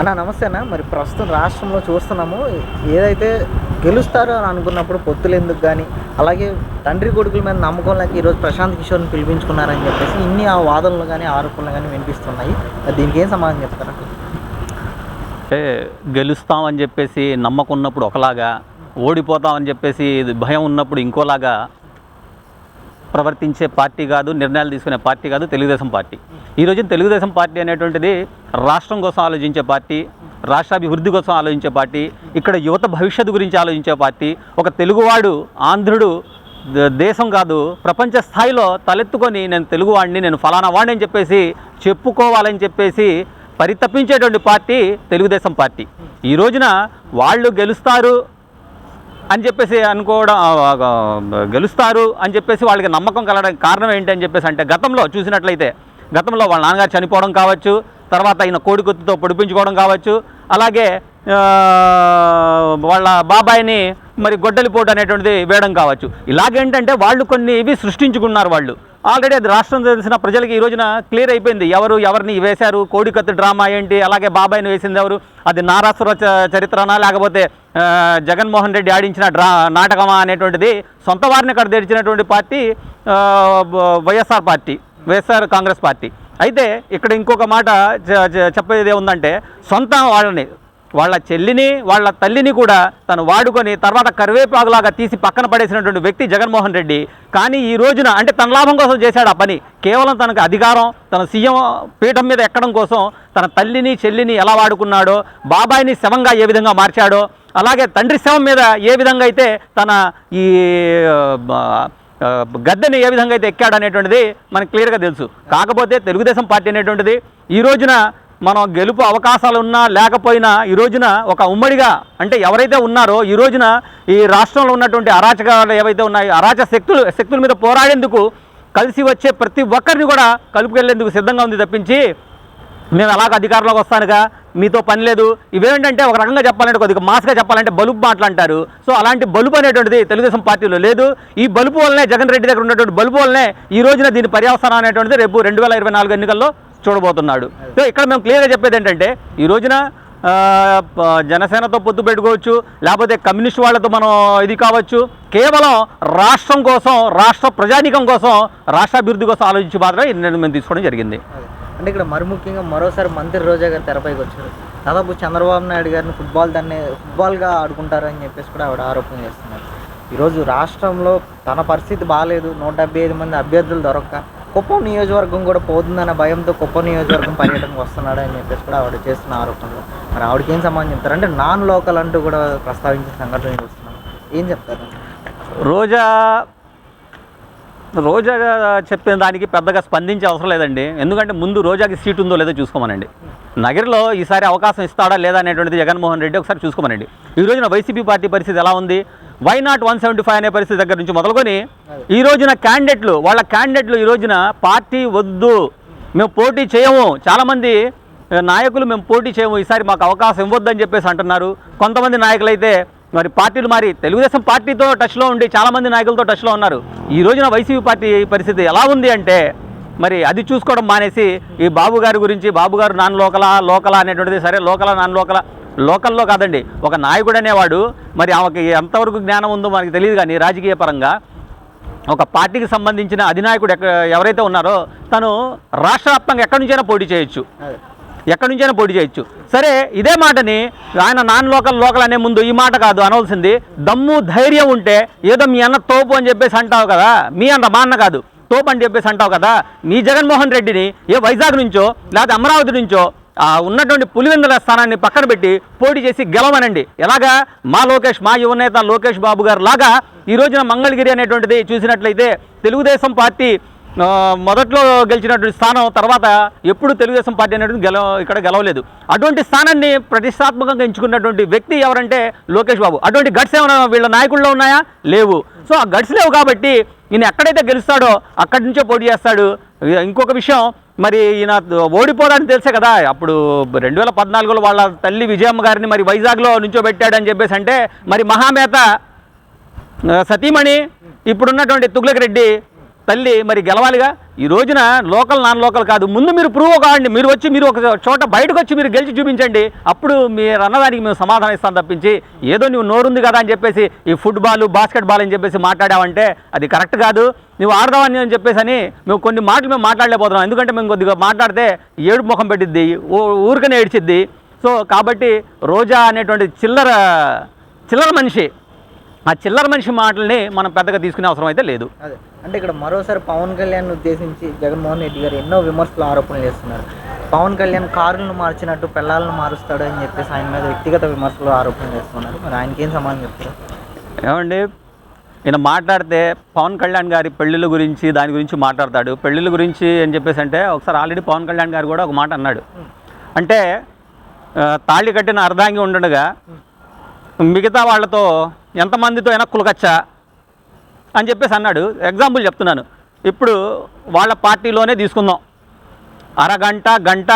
అన్న నమస్తే అన్న. మరి ప్రస్తుతం రాష్ట్రంలో చూస్తున్నాము. ఏదైతే గెలుస్తారో అని అనుకున్నప్పుడు పొత్తులు ఎందుకు కానీ అలాగే తండ్రి కొడుకుల మీద నమ్మకం లేక ఈరోజు ప్రశాంత్ కిషోర్ని పిలిపించుకున్నారని చెప్పేసి ఇన్ని ఆ వాదనలు కానీ ఆరోపణలు కానీ వినిపిస్తున్నాయి. దీనికి ఏం సమాధానం చెప్తారా అంటే గెలుస్తామని చెప్పేసి నమ్మకం ఉన్నప్పుడు ఒకలాగా ఓడిపోతామని చెప్పేసి ఇది భయం ఉన్నప్పుడు ఇంకోలాగా ప్రవర్తించే పార్టీ కాదు నిర్ణయాలు తీసుకునే పార్టీ కాదు తెలుగుదేశం పార్టీ. ఈ రోజున తెలుగుదేశం పార్టీ అనేటువంటిది రాష్ట్రం కోసం ఆలోచించే పార్టీ రాష్ట్రాభివృద్ధి కోసం ఆలోచించే పార్టీ ఇక్కడ యువత భవిష్యత్తు గురించి ఆలోచించే పార్టీ ఒక తెలుగువాడు ఆంధ్రుడు ద- దేశం కాదు ప్రపంచ స్థాయిలో తలెత్తుకొని నేను తెలుగువాడిని నేను ఫలానా వాడిని అని చెప్పేసి చెప్పుకోవాలని చెప్పేసి పరితపించేటువంటి పార్టీ తెలుగుదేశం పార్టీ. ఈ రోజున వాళ్ళు గెలుస్తారు అని చెప్పేసి అనుకోవడం గెలుస్తారు అని చెప్పేసి వాళ్ళకి నమ్మకం కలగడానికి కారణం ఏంటి అని చెప్పేసి అంటే గతంలో చూసినట్లయితే గతంలో వాళ్ళ నాన్నగారు చనిపోవడం కావచ్చు తర్వాత ఆయన కోడికొత్తుతో పొడిపించుకోవడం కావచ్చు అలాగే వాళ్ళ బాబాయిని మరి గొడ్డలిపోటు అనేటువంటిది వేయడం కావచ్చు. ఇలాగేంటంటే వాళ్ళు కొన్ని ఇవి సృష్టించుకున్నారు వాళ్ళు. ఆల్రెడీ అది రాష్ట్రం తెలిసిన ప్రజలకి ఈ రోజున క్లియర్ అయిపోయింది. ఎవరు ఎవరిని వేశారు కోడికత్తు డ్రామా ఏంటి అలాగే బాబాయ్ని వేసింది ఎవరు అది నారాసుర చ- చరిత్రనా లేకపోతే జగన్మోహన్ రెడ్డి ఆడించిన డ్రా నాటకమా అనేటువంటిది సొంత వారిని అక్కడ తెరిచినటువంటి party YSR party YSR Congress party. అయితే ఇక్కడ ఇంకొక మాట చెప్పేది ఏముందంటే సొంత వాళ్ళని వాళ్ళ చెల్లిని వాళ్ళ తల్లిని కూడా తను వాడుకొని తర్వాత కరివేపాకులాగా తీసి పక్కన పడేసినటువంటి వ్యక్తి జగన్మోహన్ రెడ్డి. కానీ ఈ రోజున అంటే తన లాభం కోసం చేశాడు ఆ పని. కేవలం తనకు అధికారం తన సీఎం పీఠం మీద ఎక్కడం కోసం తన తల్లిని చెల్లిని ఎలా వాడుకున్నాడో బాబాయిని శవంగా ఏ విధంగా మార్చాడో అలాగే తండ్రి శవం మీద ఏ విధంగా అయితే తన ఈ గద్దెని ఏ విధంగా అయితే ఎక్కాడనేటువంటిది మనకు క్లియర్గా తెలుసు. కాకపోతే తెలుగుదేశం పార్టీ అనేటువంటిది ఈ రోజున మనం గెలుపు అవకాశాలు ఉన్నా లేకపోయినా ఈ రోజున ఒక ఉమ్మడిగా అంటే ఎవరైతే ఉన్నారో ఈ రోజున ఈ రాష్ట్రంలో ఉన్నటువంటి అరాచకాలు ఏవైతే ఉన్నాయో అరాచక శక్తులు శక్తుల మీద పోరాడేందుకు కలిసి వచ్చే ప్రతి ఒక్కరిని కూడా కలుపుకెళ్ళేందుకు సిద్ధంగా ఉంది తప్పించి మేము ఎలాగ అధికారంలోకి వస్తానుగా మీతో పని లేదు. ఇవేంటంటే ఒక రకంగా చెప్పాలంటే కొద్దిగా మాస్గా చెప్పాలంటే బలుపు మాటలు అంటారు. సో అలాంటి బలుపు అనేటువంటిది తెలుగుదేశం పార్టీలో లేదు. ఈ బలుపు వల్లనే జగన్ రెడ్డి దగ్గర ఉన్నటువంటి బలుపు వల్లనే ఈ రోజున దీని పర్యవసానం అనేటువంటిది రేపు రెండు వేల ఇరవై నాలుగు ఎన్నికల్లో చూడబోతున్నాడు. సో ఇక్కడ మేము క్లియర్గా చెప్పేది ఏంటంటే ఈ రోజున జనసేనతో పొత్తు పెట్టుకోవచ్చు లేకపోతే కమ్యూనిస్ట్ వాళ్ళతో మనం ఇది కావచ్చు కేవలం రాష్ట్రం కోసం రాష్ట్ర ప్రజానీకం కోసం రాష్ట్రాభివృద్ధి కోసం ఆలోచించి మాత్రమే ఈ నిర్ణయం మేము తీసుకోవడం జరిగింది. అంటే ఇక్కడ మరి ముఖ్యంగా మరోసారి మంత్రి రోజా గారు తెరపైకి వచ్చారు. దాదాపు చంద్రబాబు నాయుడు గారిని ఫుట్బాల్ దాన్ని ఫుట్బాల్గా ఆడుకుంటారని చెప్పేసి కూడా ఆవిడ ఆరోపణ చేస్తున్నారు. ఈరోజు రాష్ట్రంలో తన పరిస్థితి బాగాలేదు నూట డెబ్బై ఐదు మంది అభ్యర్థులు దొరక్క కుప్పం నియోజకవర్గం కూడా పోతుందన్న భయంతో కుప్పం నియోజకవర్గం పర్యటనకు వస్తున్నాడు అని చెప్పేసి కూడా ఆవిడ చేస్తున్న ఆరోపణలు. మరి ఆవిడకి ఏం సంబంధం చెప్తారు? అంటే నాన్ లోకల్ అంటూ కూడా ప్రస్తావించిన సంఘటన చూస్తున్నాం ఏం చెప్తారు? రోజా రోజా చెప్పిన దానికి పెద్దగా స్పందించే అవసరం లేదండి. ఎందుకంటే ముందు రోజాకి సీట్ ఉందో లేదో చూసుకోమనండి. నగరిలో ఈసారి అవకాశం ఇస్తాడా లేదా అనేటువంటిది జగన్మోహన్ రెడ్డి ఒకసారి చూసుకోమనండి. ఈ రోజున వైసీపీ పార్టీ పరిస్థితి ఎలా ఉంది? Why not one seventy five అనే పరిస్థితి దగ్గర నుంచి మొదలుకొని ఈ రోజున క్యాండిడేట్లు వాళ్ళ క్యాండిడేట్లు ఈ రోజున పార్టీ వద్దు మేము పోటీ చేయము. చాలామంది నాయకులు మేము పోటీ చేయము. ఈసారి మాకు అవకాశం ఇవ్వద్దని చెప్పేసి అంటున్నారు. కొంతమంది నాయకులు అయితే మరి పార్టీలు మరి తెలుగుదేశం పార్టీతో టచ్లో ఉండి చాలామంది నాయకులతో టచ్లో ఉన్నారు. ఈ రోజున వైసీపీ పార్టీ పరిస్థితి ఎలా ఉంది అంటే మరి అది చూసుకోవడం మానేసి ఈ బాబు గారి గురించి బాబు గారు నాన్ లోకలా లోకలా అనేటువంటిది సరే లోకలా నాన్ లోకలా లోకల్లో కాదండి ఒక నాయకుడు అనేవాడు మరి ఆమెకి ఎంతవరకు జ్ఞానం ఉందో మనకి తెలియదు కానీ రాజకీయ పరంగా ఒక పార్టీకి సంబంధించిన అధినాయకుడు ఎక్క ఎవరైతే ఉన్నారో తను రాష్ట్ర వ్యాప్తంగా ఎక్కడి నుంచైనా పోటీ చేయొచ్చు. ఎక్కడి నుంచైనా పోటీ చేయొచ్చు. సరే ఇదే మాటని ఆయన నాన్ లోకల్ లోకల్ అనే ముందు ఈ మాట కాదు అనవలసింది. దమ్ము ధైర్యం ఉంటే ఏదో మీ అన్న తోపు అని చెప్పేసి అంటావు కదా మీ అన్న మా అన్న కాదు తోపు అని చెప్పేసి అంటావు కదా మీ జగన్మోహన్ రెడ్డిని ఏ వైజాగ్ నుంచో లేదా అమరావతి నుంచో ఆ ఉన్నటువంటి పులివెందుల స్థానాన్ని పక్కన పెట్టి పోటీ చేసి గెలవనండి ఎలాగా? మా లోకేష్ మా యువనేత లోకేష్ బాబు గారు లాగా ఈ రోజున మంగళగిరి అనేటువంటిది చూసినట్లయితే తెలుగుదేశం పార్టీ మొదట్లో గెలిచినటువంటి స్థానం తర్వాత ఎప్పుడు తెలుగుదేశం పార్టీ అనేటువంటి గెలవ ఇక్కడ గెలవలేదు. అటువంటి స్థానాన్ని ప్రతిష్టాత్మకంగా ఎంచుకున్నటువంటి వ్యక్తి ఎవరంటే లోకేష్ బాబు. అటువంటి గట్స్ ఏమైనా వీళ్ళ నాయకుల్లో ఉన్నాయా? లేవు. సో ఆ గట్స్ లేవు కాబట్టి ఈయన ఎక్కడైతే గెలుస్తాడో అక్కడి నుంచే పోటీ చేస్తాడు. ఇంకొక విషయం మరి ఈయన ఓడిపోదని తెలుసే కదా. అప్పుడు రెండు వేల పద్నాలుగులో వాళ్ళ తల్లి విజయమ్మ గారిని మరి వైజాగ్లో నుంచో పెట్టాడని చెప్పేసి అంటే మరి మహామేత సతీమణి ఇప్పుడున్నటువంటి తుగ్లక్ రెడ్డి తల్లి మరి గెలవాలిగా? ఈ రోజున లోకల్ నాన్ లోకల్ కాదు. ముందు మీరు ప్రూవ్ కావండి మీరు వచ్చి మీరు ఒక చోట బయటకు వచ్చి మీరు గెలిచి చూపించండి. అప్పుడు మీరు అన్నదానికి మేము సమాధానం ఇస్తాం తప్పించి ఏదో నువ్వు నోరుంది కదా అని చెప్పేసి ఈ ఫుట్బాల్ బాస్కెట్ బాల్ అని చెప్పేసి మాట్లాడావంటే అది కరెక్ట్ కాదు. నువ్వు ఆడదామని అని చెప్పేసి అని మేము కొన్ని మాటలు మేము మాట్లాడలేకపోతున్నాం. ఎందుకంటే మేము కొద్దిగా మాట్లాడితే ఏడు ముఖం పెట్టిద్ది ఊ- ఊరికనే ఏడ్చిద్ది. సో కాబట్టి రోజా అనేటువంటి చిల్లర చిల్లర మనిషి ఆ చిల్లర మనిషి మాటల్ని మనం పెద్దగా తీసుకునే అవసరం అయితే లేదు. అదే. అంటే ఇక్కడ మరోసారి పవన్ కళ్యాణ్ ఉద్దేశించి జగన్మోహన్ రెడ్డి గారు ఎన్నో విమర్శలు ఆరోపణలు చేస్తున్నారు. పవన్ కళ్యాణ్ కారులను మార్చినట్టు పిల్లలను మారుస్తాడు అని చెప్పేసి ఆయన మీద వ్యక్తిగత విమర్శలు ఆరోపణలు చేస్తున్నారు. మరి ఆయనకి ఏం సమాధానం చెప్తారు? ఏమండి? ఈయన మాట్లాడితే పవన్ కళ్యాణ్ గారి పెళ్ళిళ్ళ గురించి దాని గురించి మాట్లాడతాడు. పెళ్ళిళ్ళ గురించి అని చెప్పేసి అంటే ఒకసారి ఆల్రెడీ పవన్ కళ్యాణ్ గారు కూడా ఒక మాట అన్నాడు. అంటే తాళి కట్టిన అర్ధాంగి ఉండగా మిగతా వాళ్ళతో ఎంతమందితో అయినా కులకచ్చా అని చెప్పేసి అన్నాడు. ఎగ్జాంపుల్ చెప్తున్నాను. ఇప్పుడు వాళ్ళ పార్టీలోనే తీసుకుందాం. అరగంట గంట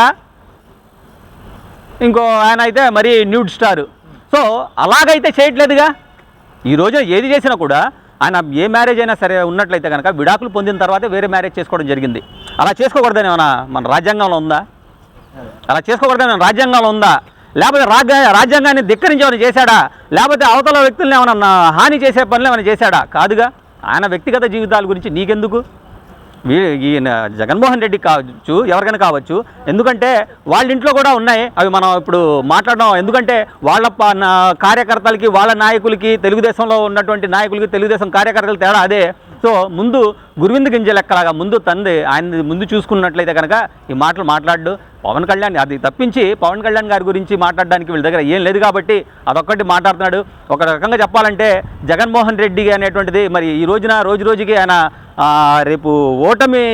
ఇంకో ఆయన అయితే మరి న్యూడ్ స్టార్. సో అలాగైతే చేయట్లేదుగా? ఈ రోజు ఏది చేసినా కూడా ఆయన ఏ మ్యారేజ్ అయినా సరే ఉన్నట్లయితే కనుక విడాకులు పొందిన తర్వాత వేరే మ్యారేజ్ చేసుకోవడం జరిగింది. అలా చేసుకోకూడదని ఏమన్నా మన రాజ్యాంగంలో ఉందా? అలా చేసుకోకూడదని రాజ్యాంగంలో ఉందా? లేకపోతే రాజ్య రాజ్యాంగాన్ని ధిక్కరించేమని ఏమైనా చేశాడా? లేకపోతే అవతల వ్యక్తుల్ని ఏమైనా హాని చేసే పనులు ఏమైనా చేశాడా? కాదుగా. ఆయన వ్యక్తిగత జీవితాల గురించి నీకెందుకు? వీ ఈయన జగన్మోహన్ రెడ్డి కావచ్చు ఎవరికైనా కావచ్చు. ఎందుకంటే వాళ్ళ ఇంట్లో కూడా ఉన్నాయి. అవి మనం ఇప్పుడు మాట్లాడడం. ఎందుకంటే వాళ్ళ నా- కార్యకర్తలకి వాళ్ళ నాయకులకి తెలుగుదేశంలో ఉన్నటువంటి నాయకులకి తెలుగుదేశం కార్యకర్తలు తేడా అదే. సో ముందు గురువింద గింజ లెక్కలాగా ముందు తంది ఆయన ముందు చూసుకున్నట్లయితే కనుక ఈ మాటలు మాట్లాడు. పవన్ కళ్యాణ్ అది తప్పించి పవన్ కళ్యాణ్ గారి గురించి మాట్లాడడానికి వీళ్ళ దగ్గర ఏం లేదు కాబట్టి అదొక్కటి మాట్లాడుతున్నాడు. ఒక రకంగా చెప్పాలంటే జగన్మోహన్ రెడ్డి అనేటువంటిది మరి ఈ రోజున రోజు రోజుకి ఆయన రేపు ఓటమి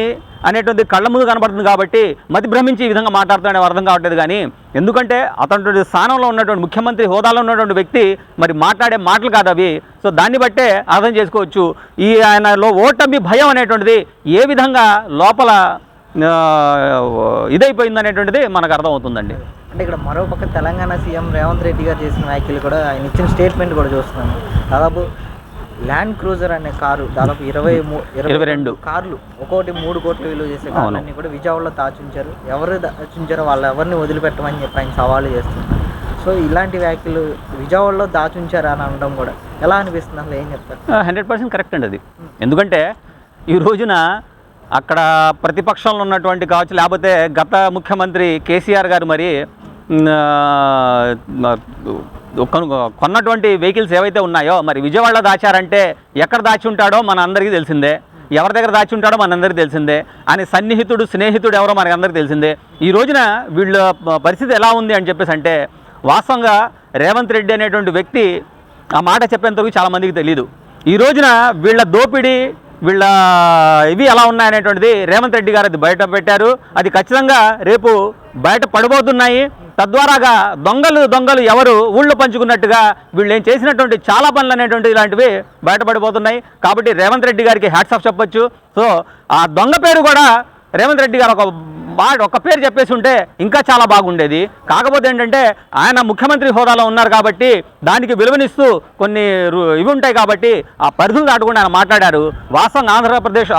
అనేటువంటి కళ్ళ ముందు కనబడుతుంది కాబట్టి మతి భ్రమించి ఈ విధంగా మాట్లాడుతున్నాడు అర్థం కావట్లేదు కానీ ఎందుకంటే అతని స్థానంలో ఉన్నటువంటి ముఖ్యమంత్రి హోదాలో ఉన్నటువంటి వ్యక్తి మరి మాట్లాడే మాటలు కాదు అవి. సో దాన్ని బట్టే అర్థం చేసుకోవచ్చు. ఈ ఆయనలో ఓటమి భయం అనేటువంటిది ఏ విధంగా లోపల ఇదైపోయింది అనేటువంటిది మనకు అర్థమవుతుందండి. అంటే ఇక్కడ మరో పక్క తెలంగాణ సీఎం రేవంత్ రెడ్డి గారు చేసిన వ్యాఖ్యలు కూడా ఆయన ఇచ్చిన స్టేట్మెంట్ కూడా చూస్తున్నాను. దాదాపు ల్యాండ్ క్రూజర్ అనే కారు దాదాపు ఇరవై ఇరవై రెండు. కార్లు ఒక్కొక్కటి మూడు కోట్లు విలువ చేసే కార్లన్నీ కూడా విజయవాడలో దాచుంచారు. ఎవరు దాచుంచారో వాళ్ళు ఎవరిని వదిలిపెట్టమని చెప్పి ఆయన సవాలు చేస్తున్నారు. సో ఇలాంటి వ్యాఖ్యలు విజయవాడలో దాచుంచారు అని అనడం కూడా ఎలా అనిపిస్తుంది? అసలు ఏం చెప్తారు? హండ్రెడ్ పర్సెంట్ కరెక్ట్ అండి అది. ఎందుకంటే ఈ రోజున అక్కడ ప్రతిపక్షంలో ఉన్నటువంటి కావచ్చు లేకపోతే గత ముఖ్యమంత్రి కేసీఆర్ గారు మరి కొను- కొన్నటువంటి వెహికల్స్ ఏవైతే ఉన్నాయో మరి విజయవాడలో దాచారంటే ఎక్కడ దాచి ఉంటాడో మన అందరికీ తెలిసిందే. ఎవరి దగ్గర దాచి ఉంటాడో మనందరికీ తెలిసిందే. అని సన్నిహితుడు స్నేహితుడు ఎవరో మనకి అందరికీ తెలిసిందే. ఈ రోజున వీళ్ళ ప- పరిస్థితి ఎలా ఉంది అని చెప్పేసి అంటే వాస్తవంగా రేవంత్ రెడ్డి అనేటువంటి వ్యక్తి ఆ మాట చెప్పేంతవరకు చాలా మందికి తెలియదు ఈ రోజున వీళ్ళ దోపిడీ వీళ్ళ ఇవి ఎలా ఉన్నాయనేటువంటిది రేవంత్ రెడ్డి గారు అది బయట పెట్టారు. అది ఖచ్చితంగా రేపు బయట పడబోతున్నాయి. తద్వారాగా దొంగలు దొంగలు ఎవరు ఊళ్ళో పంచుకున్నట్టుగా వీళ్ళు ఏం చేసినటువంటి చాలా పనులు అనేటువంటి ఇలాంటివి బయటపడిపోతున్నాయి కాబట్టి రేవంత్ రెడ్డి గారికి హ్యాట్స్ ఆఫ్ చెప్పొచ్చు. సో ఆ దొంగ పేరు కూడా రేవంత్ రెడ్డి గారు ఒక వాడు ఒక పేరు చెప్పేసి ఉంటే ఇంకా చాలా బాగుండేది. కాకపోతే ఏంటంటే ఆయన ముఖ్యమంత్రి హోదాలో ఉన్నారు కాబట్టి దానికి విలువనిస్తూ కొన్ని రు- ఇవి ఉంటాయి కాబట్టి ఆ పరిధులు దాటకుండా ఆయన మాట్లాడారు. వాస్తవంగా ఆంధ్రప్రదేశ్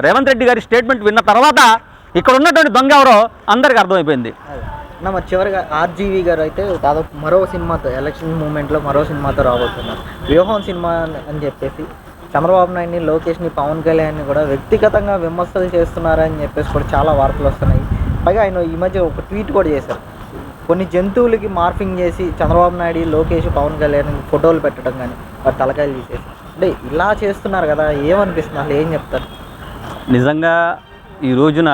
రేవంత్ రెడ్డి గారి స్టేట్మెంట్ విన్న తర్వాత ఇక్కడ ఉన్నటువంటి దొంగ ఎవరో అందరికీ అర్థమైపోయింది. మరి చివరిగా ఆర్జీవి గారు అయితే దాదాపు మరో సినిమాతో ఎలక్షన్ మూమెంట్లో మరో సినిమాతో రాబోతున్నారు. వ్యూహం సినిమా అని చెప్పేసి చంద్రబాబు నాయుడిని లోకేష్ని పవన్ కళ్యాణ్ని కూడా వ్యక్తిగతంగా విమర్శలు చేస్తున్నారని చెప్పేసి కూడా చాలా వార్తలు వస్తున్నాయి. పైగా ఆయన ఈ మధ్య ఒక ట్వీట్ కూడా చేశారు. కొన్ని జంతువులకి మార్ఫింగ్ చేసి చంద్రబాబు నాయుడు లోకేష్ పవన్ కళ్యాణ్ ఫోటోలు పెట్టడం కానీ వారి తలకాయలు తీసేసి. అంటే ఇలా చేస్తున్నారు కదా ఏమనిపిస్తుంది? అసలు ఏం చెప్తారు? నిజంగా ఈ రోజున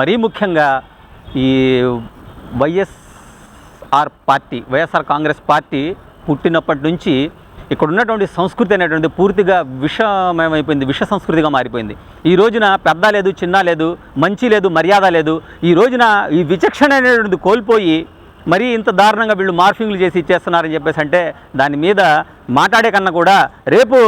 మరీ ముఖ్యంగా ఈ YSR party YSR Congress party పుట్టినప్పటి నుంచి ఇక్కడ ఉన్నటువంటి సంస్కృతి అనేటువంటి పూర్తిగా విషమయమైపోయింది విష సంస్కృతిగా మారిపోయింది. ఈ రోజున పెద్ద లేదు చిన్న లేదు మంచి లేదు మర్యాద లేదు. ఈ రోజున ఈ విచక్షణ అనేటువంటిది కోల్పోయి మరీ ఇంత దారుణంగా వీళ్ళు మార్ఫింగ్లు చేసి ఇచ్చేస్తున్నారని చెప్పేసి అంటే దాని మీద మాట్లాడే కన్నా కూడా రేపు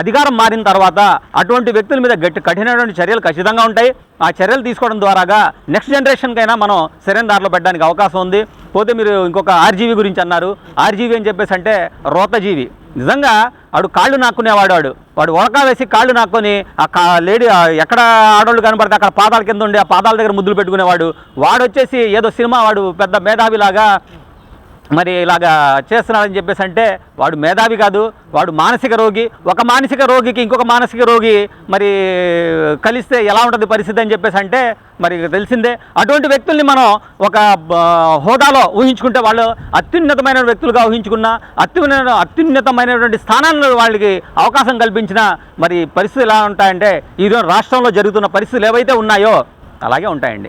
అధికారం మారిన తర్వాత అటువంటి వ్యక్తుల మీద గట్టి కఠినటువంటి చర్యలు ఖచ్చితంగా ఉంటాయి. ఆ చర్యలు తీసుకోవడం ద్వారాగా నెక్స్ట్ జనరేషన్కైనా మనం సరైన దారిలో పెట్టడానికి అవకాశం ఉంది. పోతే మీరు ఇంకొక ఆర్జీవి గురించి అన్నారు. ఆర్జీవి అని చెప్పేసి అంటే రోతజీవి నిజంగా వాడు కాళ్ళు నాక్కునేవాడు వాడు వాడు ఉడక వేసి కాళ్ళు నాక్కొని ఆ కా లేడీ ఎక్కడ ఆడవాళ్ళు కనబడితే అక్కడ పాదాల కింద ఉండి ఆ పాదాల దగ్గర ముద్దులు పెట్టుకునేవాడు. వాడు వచ్చేసి ఏదో సినిమా వాడు పెద్ద మేధావిలాగా మరి ఇలాగా చేస్తున్నాడని చెప్పేసి అంటే వాడు మేధావి కాదు వాడు మానసిక రోగి. ఒక మానసిక రోగికి ఇంకొక మానసిక రోగి మరి కలిస్తే ఎలా ఉంటుంది పరిస్థితి అని చెప్పేసి అంటే మరి తెలిసిందే. అటువంటి వ్యక్తుల్ని మనం ఒక హోదాలో ఊహించుకుంటే వాళ్ళు అత్యున్నతమైన వ్యక్తులుగా ఊహించుకున్న అత్యున్న అత్యున్నతమైనటువంటి స్థానాల్లో వాళ్ళకి అవకాశం కల్పించిన మరి పరిస్థితులు ఎలా ఉంటాయంటే ఈరోజు రాష్ట్రంలో జరుగుతున్న పరిస్థితులు ఏవైతే ఉన్నాయో అలాగే ఉంటాయండి.